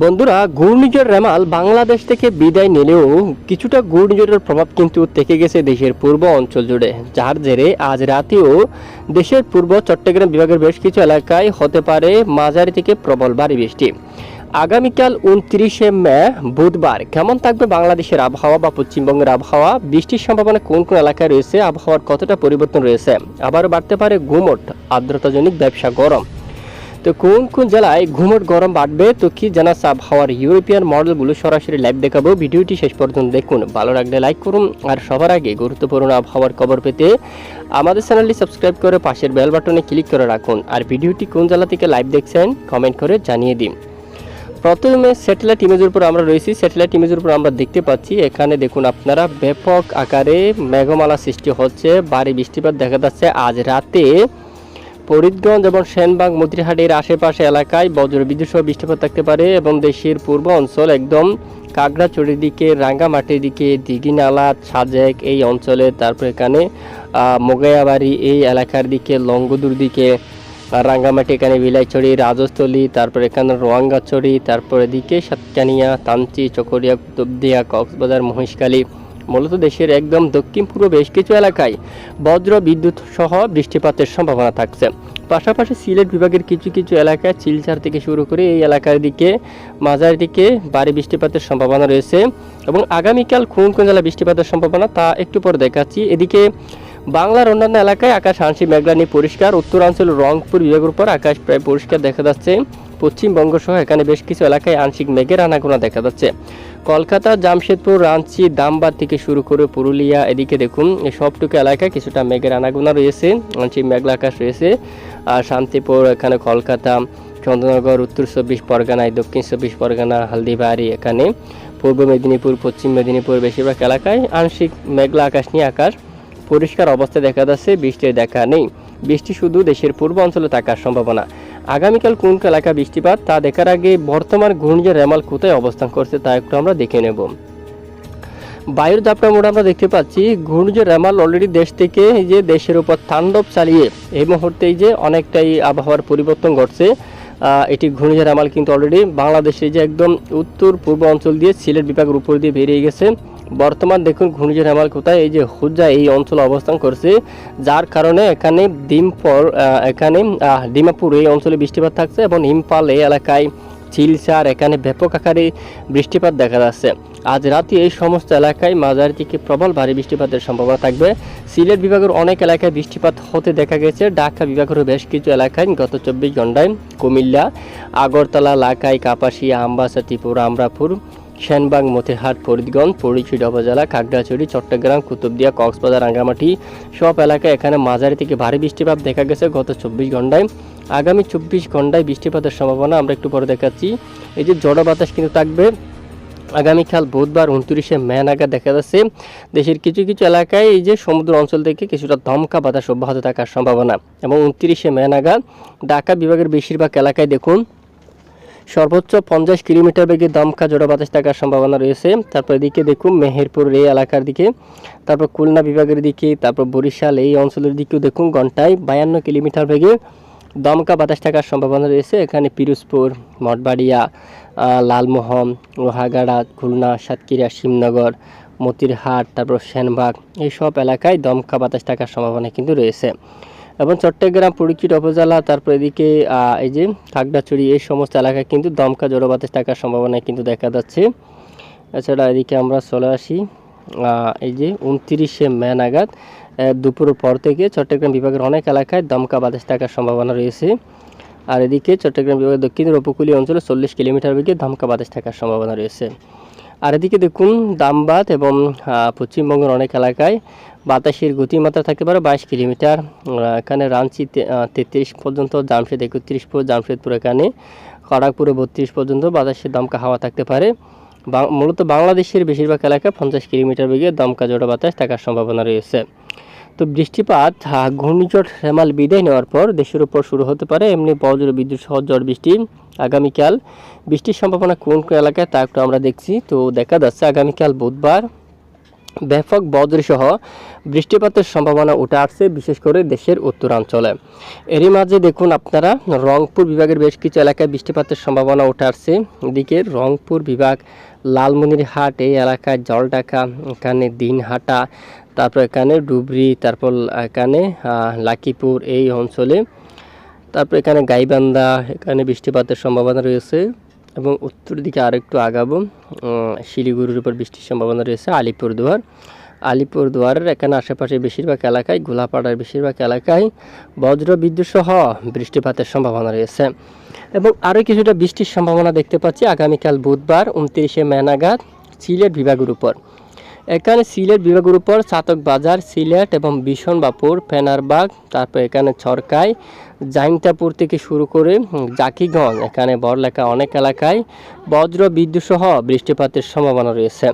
বন্ধুরা, ঘূর্ণিঝড় রেমাল বাংলাদেশ থেকে বিদায় নিলেও কিছুটা ঘূর্ণিঝড়ের প্রভাব কিন্তু থেকে গেছে দেশের পূর্ব অঞ্চল জুড়ে, যার জেরে আজ রাতেও দেশের পূর্ব চট্টগ্রাম বিভাগের বেশ কিছু এলাকায় হতে পারে মাঝারি থেকে প্রবল ভারী বৃষ্টি। আগামীকাল উনত্রিশে মে, বুধবার, কেমন থাকবে বাংলাদেশের আবহাওয়া বা পশ্চিমবঙ্গের আবহাওয়া? বৃষ্টির সম্ভাবনা কোন কোন এলাকায় রয়েছে? আবহাওয়ার কতটা পরিবর্তন রয়েছে? আবারও বাড়তে পারে গুমট আর্দ্রতাজনিক ব্যবসা গরম। তো কোন কোন জেলায় ঘুমট গরম বাড়বে তো কি জানা আবহাওয়ার ইউরোপিয়ান মডেলগুলো সরাসরি লাইভ দেখাবো। ভিডিওটি শেষ পর্যন্ত দেখুন। ভালো লাগলে লাইক করুন আর সবার আগে গুরুত্বপূর্ণ আবহাওয়ার খবর পেতে আমাদের চ্যানেলটি সাবস্ক্রাইব করে পাশের বেল বাটনে ক্লিক করে রাখুন। আর ভিডিওটি কোন জেলা থেকে লাইভ দেখছেন কমেন্ট করে জানিয়ে দিন। প্রথমে স্যাটেলাইট ইমেজের উপর আমরা রয়েছি। স্যাটেলাইট ইমেজের উপর আমরা দেখতে পাচ্ছি, এখানে দেখুন আপনারা ব্যাপক আকারে মেঘমালা সৃষ্টি হচ্ছে। ভারী বৃষ্টিপাত দেখা যাচ্ছে। আজ রাতে ফরিদগঞ্জ এবং সেনবাগ মতিরহাটের আশেপাশে এলাকায় বজ্রবিদ্যুৎ সহ বৃষ্টিপাত থাকতে পারে এবং দেশের পূর্ব অঞ্চল একদম কাগড়াচড়ির দিকে, রাঙ্গামাটির দিকে, দিঘিনালা, সাজেক এই অঞ্চলে, তারপর এখানে মোগাইয়াবাড়ি এই এলাকার দিকে, লঙ্গদুর দিকে, রাঙ্গামাটি এখানে বিলাইছড়ি রাজস্থলী, তারপর এখানে রোয়াঙ্গাছড়ি তারপর এদিকে সাতকানিয়া তামচি চকরিয়া, কুতুবদিয়া, কক্সবাজার মহিষকালী মূলত দেশের একদম দক্ষিণ পূর্ব বেশ কিছু এলাকায় বজ্র বিদ্যুৎ সহ বৃষ্টিপাতের সম্ভাবনা থাকছে। পাশাপাশি সিলেট বিভাগের কিছু কিছু এলাকায় চিলচার থেকে শুরু করে এই এলাকার দিকে মাঝারি দিকে ভারী বৃষ্টিপাতের সম্ভাবনা রয়েছে এবং আগামীকাল কোন কোন জেলায় বৃষ্টিপাতের সম্ভাবনা তা একটু পরে দেখাচ্ছি। এদিকে বাংলার অন্যান্য এলাকায় আকাশ আংশিক মেঘলানি পরিষ্কার। উত্তরাঞ্চল রংপুর বিভাগের উপর আকাশ প্রায় পরিষ্কার দেখা যাচ্ছে। পশ্চিমবঙ্গ সহ এখানে বেশ কিছু এলাকায় আংশিক মেঘের আনাগোনা দেখা যাচ্ছে। কলকাতা, জামশেদপুর রাঞ্চি দামবাদ থেকে শুরু করে পুরুলিয়া, এদিকে দেখুন এই সবটুকু এলাকায় কিছুটা মেঘের আনাগোনা রয়েছে আংশিক মেঘলা আকাশ রয়েছে, আর শান্তিপুর, এখানে কলকাতা, চন্দ্রনগর, উত্তর চব্বিশ পরগনায়, দক্ষিণ চব্বিশ পরগনা, হালদিবাড়ি, এখানে পূর্ব মেদিনীপুর, পশ্চিম মেদিনীপুর বেশিরভাগ এলাকায় আংশিক মেঘলা আকাশ নিয়ে আকাশ পরিষ্কার অবস্থায় দেখা যাচ্ছে, বৃষ্টির দেখা নেই। বৃষ্টি শুধু দেশের পূর্ব অঞ্চলে থাকার সম্ভাবনা। আগামীকাল কোন এলাকা বৃষ্টিপাত, তা দেখার আগে বর্তমান ঘূর্ণিঝড় রেমাল কোথায় অবস্থান করছে তা একটু আমরা দেখে নেব। বায়ুর দাপটা মোড় আমরা দেখতে পাচ্ছি, ঘূর্ণিঝড় রেমাল অলরেডি দেশ থেকে যে দেশের উপর তাণ্ডব চালিয়ে এই মুহূর্তে এই যে অনেকটাই আবহাওয়ার পরিবর্তন ঘটছে এটি ঘূর্ণিঝড় রেমাল কিন্তু অলরেডি বাংলাদেশে যে একদম উত্তর পূর্ব অঞ্চল দিয়ে সিলেট বিভাগের উপর দিয়ে বেরিয়ে গেছে। বর্তমান দেখুন ঘূর্ণিঝড় হেমাল কোথায়? এই যে হুজ্জা এই অঞ্চলে অবস্থান করছে, যার কারণে এখানে ডিমপর এখানে ডিমাপুর এই অঞ্চলে বৃষ্টিপাত থাকছে এবং ইম্পাল এই এলাকায় চিলচার এখানে ব্যাপক আকারে বৃষ্টিপাত দেখা যাচ্ছে। আজ রাতে এই সমস্ত এলাকায় মাঝারি থেকে প্রবল ভারী বৃষ্টিপাতের সম্ভাবনা থাকবে। সিলেট বিভাগের অনেক এলাকায় বৃষ্টিপাত হতে দেখা গেছে। ঢাকা বিভাগেরও বেশ কিছু এলাকায় গত চব্বিশ ঘন্টায় কুমিল্লা, আগরতলা, লাকাই, কাপাসিয়া, আমবাসা, ত্রিপুরা, আমরাপুর সেনবাগ মতিহাট, ফরিদগঞ্জ পরিচুড়া উপজেলা খাগড়াছড়ি, চট্টগ্রাম, কুতুবদিয়া, কক্সবাজার, রাঙ্গামাটি সব এলাকায় এখানে মাঝারি থেকে ভারী বৃষ্টিপাত দেখা গেছে গত চব্বিশ ঘন্টায় আগামী চব্বিশ ঘন্টায় বৃষ্টিপাতের সম্ভাবনা আমরা একটু পরে দেখাচ্ছি। এই যে জড়ো বাতাস কিন্তু থাকবে। আগামীকাল বুধবার উনত্রিশে মে নাগাদ দেখা যাচ্ছে। দেশের কিছু কিছু এলাকায় এই যে সমুদ্র অঞ্চল থেকে কিছুটা দমকা বাতাস অব্যাহত থাকার সম্ভাবনা। এবং উনত্রিশে মে নাগাদ ঢাকা বিভাগের বেশিরভাগ এলাকায় দেখুন সর্বোচ্চ পঞ্চাশ কিলোমিটার বেগে দমকা জোড়া বাতাস থাকার সম্ভাবনা রয়েছে। তারপর এদিকে দেখুন, মেহেরপুর এই এলাকার দিকে, তারপর খুলনা বিভাগের দিকে, তারপর বরিশাল এই অঞ্চলের দিকেও দেখুন ঘন্টায় বায়ান্ন কিলোমিটার বেগে দমকা বাতাস থাকার সম্ভাবনা রয়েছে। এখানে পিরোজপুর, মঠবাড়িয়া লালমোহন, লোহাগাড়া, খুলনা, সাতক্ষীরা, শিবনগর, মতিরহাট, তারপর সেনবাগ, এইসব এলাকায় দমকা বাতাস থাকার সম্ভাবনা কিন্তু রয়েছে। এবং চট্টগ্রাম পরিচিত উপজেলা তারপর এদিকে এই যে খাগড়াছড়ি, এই সমস্ত এলাকায় কিন্তু দমকা জড়ো বাতাস থাকার সম্ভাবনা কিন্তু দেখা যাচ্ছে। এছাড়া এদিকে আমরা চলে আসি এই যে উনত্রিশে মে নাগাদ দুপুর পর থেকে চট্টগ্রাম বিভাগের অনেক এলাকায় দমকা বাতাস থাকার সম্ভাবনা রয়েছে। আর এদিকে চট্টগ্রাম বিভাগের দক্ষিণের উপকূলীয় অঞ্চলে চল্লিশ কিলোমিটার বেগে দমকা বাতাস থাকার সম্ভাবনা রয়েছে। আর এদিকে দেখুন, দামবাদ এবং পশ্চিমবঙ্গের অনেক এলাকায় বাতাসের গতিমাত্রা থাকতে পারে বাইশ কিলোমিটার। এখানে রাঞ্চি তেত্রিশ পর্যন্ত, জামশেদ একত্রিশ পর, জামশেদপুর এখানে খড়াকপুরে বত্রিশ পর্যন্ত বাতাসের দমকা হাওয়া থাকতে পারে। মূলত বাংলাদেশের বেশিরভাগ এলাকায় পঞ্চাশ কিলোমিটার বেগে দমকা জোড়া বাতাস থাকার সম্ভাবনা রয়েছে। তো বৃষ্টিপাত ঘূর্ণিঝড়, শ্যামাল বিদায় নেওয়ার পর দেশের উপর শুরু হতে পারে এমনি বজ্র বিদ্যুৎ সহ ঝড় বৃষ্টি আগামীকাল। বৃষ্টির সম্ভাবনা কোন কোন এলাকায় তা একটু আমরা দেখছি। তো দেখা যাচ্ছে আগামীকাল বুধবার ব্যাপক বজ্রসহ বৃষ্টিপাতের সম্ভাবনা উঠে আসছে, বিশেষ করে দেশের উত্তরাঞ্চলে। এরই মাঝে দেখুন আপনারা, রংপুর বিভাগের বেশ কিছু এলাকায় বৃষ্টিপাতের সম্ভাবনা উঠে আসছে। এদিকে রংপুর বিভাগ, লালমনিরহাট, এই এলাকায় জলঢাকা, এখানে দিনহাটা, তারপর এখানে ডুবরি, তারপর এখানে লাকিপুর এই অঞ্চলে, তারপর এখানে গাইবান্ধা, এখানে বৃষ্টিপাতের সম্ভাবনা রয়েছে। এবং উত্তর দিকে আর একটু আগাবো শিলিগুড়ির উপর বৃষ্টির সম্ভাবনা রয়েছে, আলিপুরদুয়ার। আলিপুরদুয়ারের এখানে আশেপাশে বেশিরভাগ এলাকায়, গোলাপাড়ার বেশিরভাগ এলাকায় বজ্র বিদ্যুৎ সহ বৃষ্টিপাতের সম্ভাবনা রয়েছে। এবং আরও কিছুটা বৃষ্টির সম্ভাবনা দেখতে পাচ্ছি আগামীকাল বুধবার উনত্রিশে মে নাগাদ সিলেট বিভাগের উপর। এখানে সিলেট বিভাগের উপর চাতক বাজার, সিলেট এবং বিশনবাপুর ফেনারবাগ, তারপর এখানে ছরকাই, জাইন্তাপুর থেকে শুরু করে জাকিগঞ্জ, এখানে বড়লেখা অনেক এলাকায় বজ্র বিদ্যুৎ সহ বৃষ্টিপাতের সম্ভাবনা রয়েছে।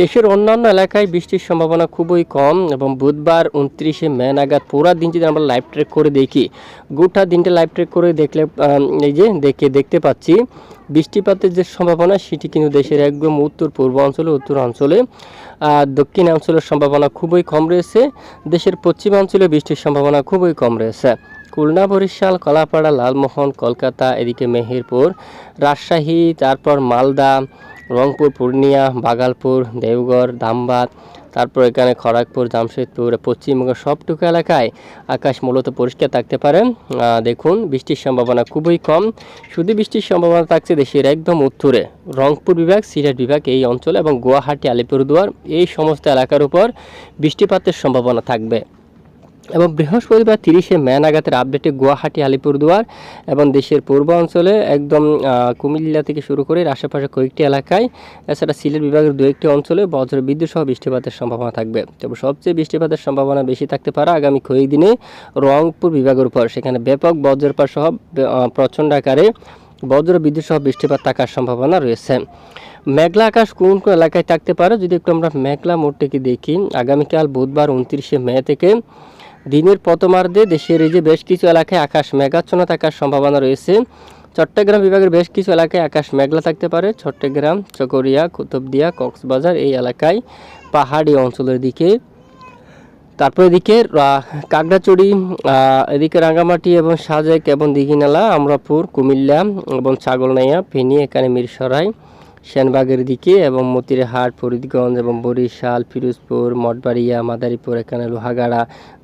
দেশের অন্যান্য এলাকায় বৃষ্টির সম্ভাবনা খুবই কম এবং বুধবার উনত্রিশে মে নাগাদ পুরা দিন যদি আমরা লাইভ ট্রেক করে দেখি। গোটা দিনটা লাইভ ট্রেক করে দেখলে এই যে দেখে, দেখতে পাচ্ছি। বৃষ্টিপাতের যে সম্ভাবনা সেটি কিন্তু দেশের একদম উত্তর পূর্ব অঞ্চলে, উত্তর অঞ্চলে, আর দক্ষিণ অঞ্চলের সম্ভাবনা খুবই কম রয়েছে। দেশের পশ্চিমাঞ্চলে বৃষ্টির সম্ভাবনা খুবই কম রয়েছে। খুলনা, বরিশাল, কলাপাড়া, লালমোহন, কলকাতা, এদিকে মেহেরপুর, রাজশাহী, তারপর মালদা রংপুর, পূর্ণিয়া, বাগালপুর দেওঘর ধামবাদ তারপর এখানে খড়গপুর, জামশেদপুর পশ্চিমবঙ্গের সবটুকু এলাকায় আকাশ মূলত পরিষ্কার থাকতে পারে। দেখুন, বৃষ্টির সম্ভাবনা খুবই কম। শুধু বৃষ্টির সম্ভাবনা থাকছে দেশের একদম উত্তরে। রংপুর বিভাগ, সিলেট বিভাগ এই অঞ্চল এবং গুয়াহাটি, আলিপুরদুয়ার এই সমস্ত এলাকার উপর বৃষ্টিপাতের সম্ভাবনা থাকবে। এবং বৃহস্পতিবার তিরিশে মে নাগাদের আপডেটে গুয়াহাটি, আলিপুরদুয়ার এবং দেশের পূর্ব অঞ্চলে একদম কুমিল্লা থেকে শুরু করে আশেপাশে কয়েকটি এলাকায়, এছাড়া সিলেট বিভাগের দু একটি অঞ্চলে বজ্র বিদ্যুৎ সহ বৃষ্টিপাতের সম্ভাবনা থাকবে। তবে সবচেয়ে বৃষ্টিপাতের সম্ভাবনা বেশি থাকতে পারে আগামী কয়েকদিনে রংপুর বিভাগের উপর। সেখানে ব্যাপক বজ্রপাত সহ প্রচণ্ড আকারে বজ্র বিদ্যুৎ সহ বৃষ্টিপাত থাকার সম্ভাবনা রয়েছে। মেঘলা আকাশ কোন কোন এলাকায় থাকতে পারে? যদি একটু আমরা মেঘলা মোড়টিকে দেখি, আগামীকাল বুধবার উনত্রিশে মে থেকে দিনের প্রথমার্ধে দেশের এই যে বেশ কিছু এলাকায় আকাশ মেঘাচ্ছন্ন থাকার সম্ভাবনা রয়েছে। চট্টগ্রাম বিভাগের বেশ কিছু এলাকায় আকাশ মেঘলা থাকতে পারে। চট্টগ্রাম, চকরিয়া, কুতুবদিয়া, কক্সবাজার এই এলাকায় পাহাড়ি অঞ্চলের দিকে। তারপর এদিকে কাকড়াচড়ি এদিকে রাঙ্গামাটি এবং সাজেক এবং দিঘিনালা, আমরাপুর, কুমিল্লা এবং ছাগলনাইয়া, ফেনী, এখানে মিরসরাই। সেনবাগের দিকে এবং মতিরহাট ফরিদগঞ্জ এবং বরিশাল, ফিরোজপুর, মঠবাড়িয়া, মাদারীপুর, এখানে লোহাগাড়া,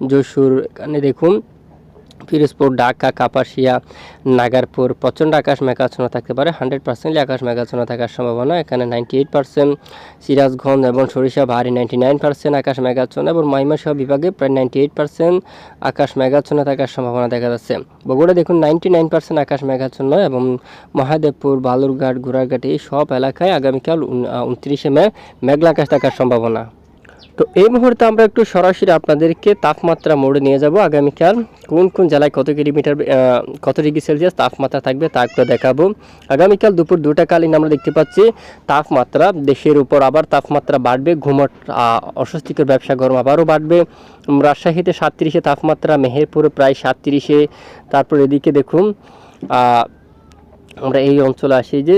যশোর, এখানে দেখুন ফিরোজপুর ঢাকা, কাপাসিয়া, নাগারপুর, প্রচণ্ড আকাশ মেঘাচ্ছন্ন থাকতে পারে। হান্ড্রেড পার্সেন্টলি আকাশ মেঘাচ্ছন্ন থাকার সম্ভাবনা। এখানে নাইনটি এইট পার্সেন্ট সিরাজগঞ্জ এবং সরিষা ভারী নাইনটি নাইন পার্সেন্ট আকাশ মেঘাচ্ছন্ন এবং ময়মনসহ বিভাগে প্রায় নাইনটি এইট পার্সেন্ট আকাশ মেঘাচ্ছন্ন থাকার সম্ভাবনা দেখা যাচ্ছে। বগুড়া দেখুন নাইনটি নাইন পার্সেন্ট আকাশ মেঘাচ্ছন্ন এবং মহাদেবপুর, বালুরঘাট ঘোড়াঘাট এই সব এলাকায় আগামীকাল উনত্রিশে মে মেঘলা আকাশ থাকার সম্ভাবনা। তো এই মুহূর্তে আমরা একটু সরাসরি আপনাদেরকে তাপমাত্রা মোড়ে নিয়ে যাব। আগামীকাল কোন কোন জেলায় কত কিলোমিটার কত ডিগ্রি সেলসিয়াস তাপমাত্রা থাকবে তা একটু দেখাবো। আগামীকাল দুপুর দুটা কালীন আমরা দেখতে পাচ্ছি তাপমাত্রা, দেশের উপর আবার তাপমাত্রা বাড়বে, ঘুমট অস্বস্তিকর ব্যবসা গরম আবারও বাড়বে। রাজশাহীতে সাতত্রিশে তাপমাত্রা, মেহেরপুরে প্রায় সাতত্রিশে। তারপর এদিকে দেখুন আমরা এই অঞ্চলে আসি যে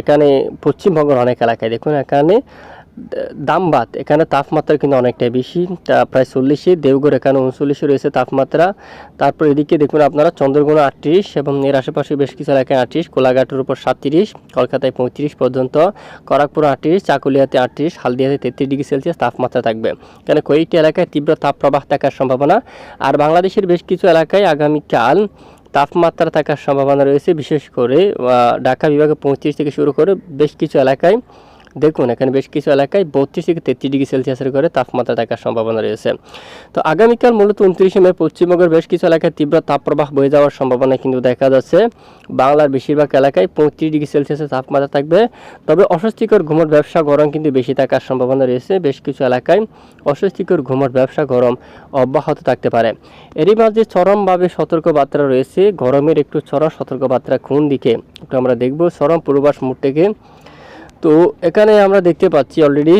এখানে পশ্চিমবঙ্গের অনেক এলাকায় দেখুন, এখানে দামবাদ, এখানে তাপমাত্রা কিন্তু অনেকটাই বেশি প্রায় চল্লিশে, দেওঘর এখানে উনচল্লিশে রয়েছে তাপমাত্রা। তারপর এদিকে দেখুন আপনারা চন্দ্রগুনা আটত্রিশ এবং এর আশেপাশে বেশ কিছু এলাকায় আটত্রিশ, কোলাঘাটের উপর সাতত্রিশ, কলকাতায় পঁয়ত্রিশ পর্যন্ত খড়গপুর আটত্রিশ, চাকুলিয়াতে আটত্রিশ, হালদিয়াতে তেত্রিশ ডিগ্রি সেলসিয়াস তাপমাত্রা থাকবে। এখানে কয়েকটি এলাকায় তীব্র তাপপ্রবাহ থাকার সম্ভাবনা। আর বাংলাদেশের বেশ কিছু এলাকায় আগামীকাল তাপমাত্রা থাকার সম্ভাবনা রয়েছে, বিশেষ করে ঢাকা বিভাগে পঁয়ত্রিশ থেকে শুরু করে বেশ কিছু এলাকায় দেখুন, এখানে বেশ কিছু এলাকায় বত্রিশ থেকে তেত্রিশ ডিগ্রি সেলসিয়াসের করে তাপমাত্রা থাকার সম্ভাবনা রয়েছে। তো আগামীকাল মূলত উনত্রিশে মে পশ্চিমবঙ্গের বেশ কিছু এলাকায় তীব্র তাপপ্রবাহ বয়ে যাওয়ার সম্ভাবনা কিন্তু দেখা যাচ্ছে। বাংলার বেশিরভাগ এলাকায় পঁয়ত্রিশ ডিগ্রি সেলসিয়াসের তাপমাত্রা থাকবে। তবে অস্বস্তিকর ঘুমট ব্যবসা গরম কিন্তু বেশি থাকার সম্ভাবনা রয়েছে। বেশ কিছু এলাকায় অস্বস্তিকর ঘুমট ব্যবসা গরম অব্যাহত থাকতে পারে। এরই মাঝে চরমভাবে সতর্কবার্তা রয়েছে। গরমের একটু চরম সতর্কবার্তা কোন দিকে একটু আমরা দেখব। চরম পূর্বাস থেকে তো এখানে আমরা দেখতে পাচ্ছি অলরেডি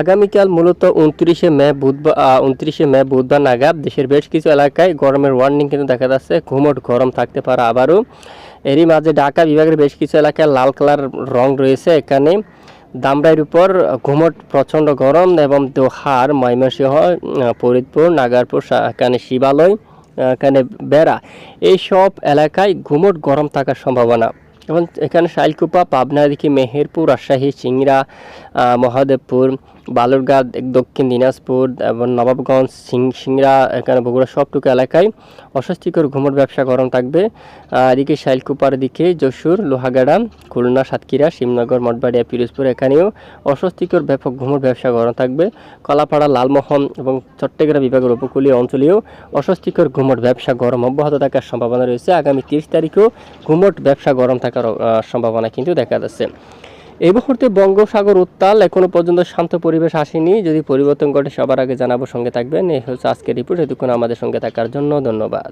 আগামীকাল মূলত উনত্রিশে মে বুধবার উনত্রিশে মে বুধবার নাগাদ দেশের বেশ কিছু এলাকায় গরমের ওয়ার্নিং কিন্তু দেখা যাচ্ছে, ঘুমট গরম থাকতে পারে আবারও। এরই মাঝে ঢাকা বিভাগের বেশ কিছু এলাকায় লাল কালার রং রয়েছে, এখানে দামরাইয়ের উপর ঘুমট প্রচণ্ড গরম এবং দোহার, ময়মনসিংহ ফরিদপুর, নাগারপুর এখানে শিবালয়, এখানে বেড়া, এইসব এলাকায় ঘুমট গরম থাকার সম্ভাবনা। এবং এখানে শাইলকুপা পাবনা দিকে মেহেরপুর রাজশাহী চিংড়া মহাদেবপুর বালুরঘাট, দক্ষিণ দিনাজপুর এবং নবাবগঞ্জ সিংড়া, এখানে বগুড়া সবটুকু এলাকায় অস্বস্তিকর ঘুমট ব্যবসা গরম থাকবে। এদিকে শাইলকুপার দিকে যশোর, লোহাগাড়া, খুলনা, সাতক্ষীরা, শিবনগর, মঠবাড়িয়া, পিরোজপুর এখানেও অস্বস্তিকর ব্যাপক ঘুমট ব্যবসা গরম থাকবে। কলাপাড়া, লালমোহন এবং চট্টগ্রাম বিভাগের উপকূলীয় অঞ্চলেও অস্বস্তিকর ঘুমট ব্যবসা গরম অব্যাহত থাকার সম্ভাবনা রয়েছে। আগামী তিরিশ তারিখেও ঘুমট ব্যবসা গরম থাকার সম্ভাবনা কিন্তু দেখা যাচ্ছে। এই মুহূর্তে বঙ্গোসাগর উত্তাল, এখনও পর্যন্ত শান্ত পরিবেশ আসেনি। যদি পরিবর্তন ঘটে, সবার আগে জানাব সঙ্গে থাকবেন। এই হচ্ছে আজকের রিপোর্ট। এতক্ষণ আমাদের সঙ্গে থাকার জন্য ধন্যবাদ।